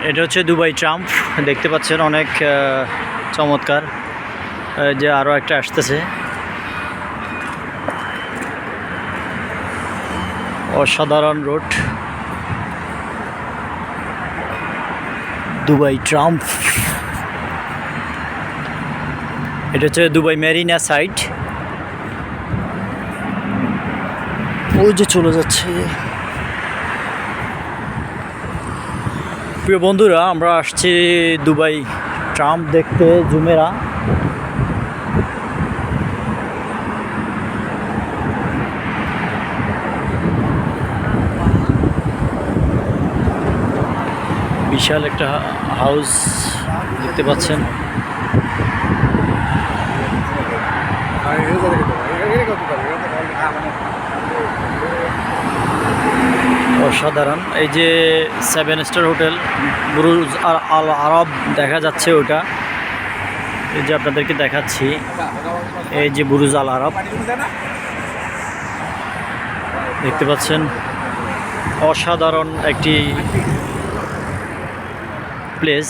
এটা হচ্ছে Dubai Trump. দেখতে পাচ্ছেন অনেক চমৎকার। যে আরও একটা আসতেছে। অসাধারণ রোড। Dubai Trump. এটা হচ্ছে দুবাই মেরিনা সাইট। ওই যে চলে যাচ্ছে। প্রিয় বন্ধুরা আমরা আসছি দুবাই ট্রাম্প দেখতে জুমেরা। বিশাল একটা হাউস দেখতে পাচ্ছেন। অসাধারণ। এই যে সেভেন স্টার হোটেল বুরুজ আর আল আরব দেখা যাচ্ছে ওটা এই যে আপনাদেরকে দেখাচ্ছি, এই যে বুরুজ আল আরব। দেখতে পাচ্ছেন, অসাধারণ একটি প্লেস